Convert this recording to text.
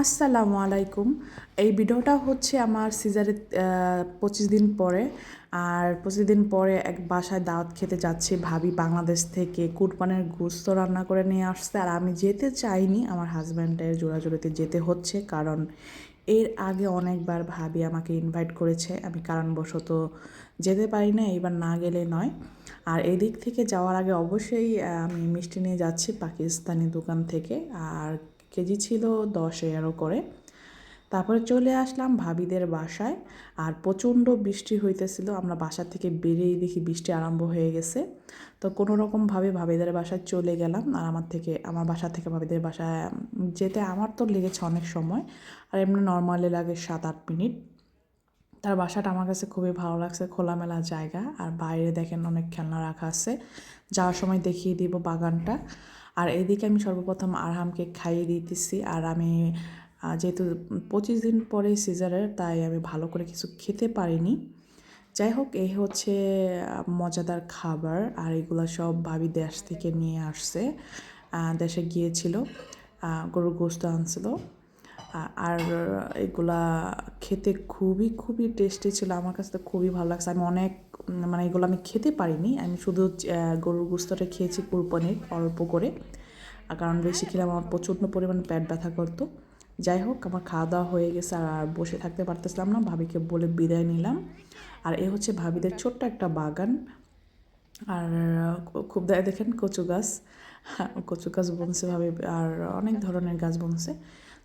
আসসালামু আলাইকুম। এই ভিডিওটা হচ্ছে আমার সিজারের পঁচিশ দিন পরে। আর পঁচিশ দিন পরে এক বাসায় দাওয়াত খেতে যাচ্ছি। ভাবি বাংলাদেশ থেকে কুরবানের গুস্ত রান্না করে নিয়ে আসছে। আর আমি যেতে চাইনি, আমার হাজব্যান্ডের জোড়াজোড়িতে যেতে হচ্ছে। কারণ এর আগে অনেকবার ভাবি আমাকে ইনভাইট করেছে। আমি কারণবশত যেতে পারি না, এইবার না গেলে নয়। আর এদিক থেকে যাওয়ার আগে অবশ্যই আমি মিষ্টি নিয়ে যাচ্ছি পাকিস্তানি দোকান থেকে। আর কেজি ছিল দশ এগারো করে। তারপরে চলে আসলাম ভাবিদের বাসায়। আর প্রচণ্ড বৃষ্টি হইতেছিল, আমরা বাসা থেকে বেরিয়ে দেখি বৃষ্টি আরম্ভ হয়ে গেছে। তো কোনো রকমভাবে ভাবিদের বাসায় চলে গেলাম। আর আমার থেকে, আমার বাসা থেকে ভাবিদের বাসায় যেতে আমার তো লেগেছে অনেক সময়। আর এমনি নর্মালি লাগে সাত আট মিনিট। তার বাসাটা আমার কাছে খুবই ভালো লাগছে, খোলামেলা জায়গা। আর বাইরে দেখেন অনেক খেলনা রাখা আছে। যাওয়ার সময় দেখিয়ে দিব বাগানটা। আর এদিকে আমি সর্বপ্রথম আরহামকে খাইয়ে দিতেছি। আর আমি যেহেতু পঁচিশ দিন পরে সিজারের, তাই আমি ভালো করে কিছু খেতে পারিনি। যাই হোক, এই হচ্ছে মজাদার খাবার। আর এগুলো সব ভাবি দেশ থেকে নিয়ে আসছে। দেশে গিয়েছিল। গরুর গোস্ত আনছিল। আর এগুলা খেতে খুবই খুবই টেস্টি ছিল। আমার কাছে তো খুবই ভালো লাগছে। আমি অনেক মানে এগুলো আমি খেতে পারিনি। আমি শুধু গরুর গুস্তটা খেয়েছি কুরবানির অল্প করে। আর কারণ বেশি খেলে আমার প্রচণ্ড পরিমাণে পেট ব্যথা করতো। যাই হোক, আমার খাওয়া দাওয়া হয়ে গেছে আর বসে থাকতে পারতেছিলাম না। ভাবিকে বলে বিদায় নিলাম। আর এ হচ্ছে ভাবিদের ছোট্ট একটা বাগান। আর খুব দেয় দেখেন কচু গাছ। কচু গাছ বনছে ভাবে। আর অনেক ধরনের গাছ বনছে।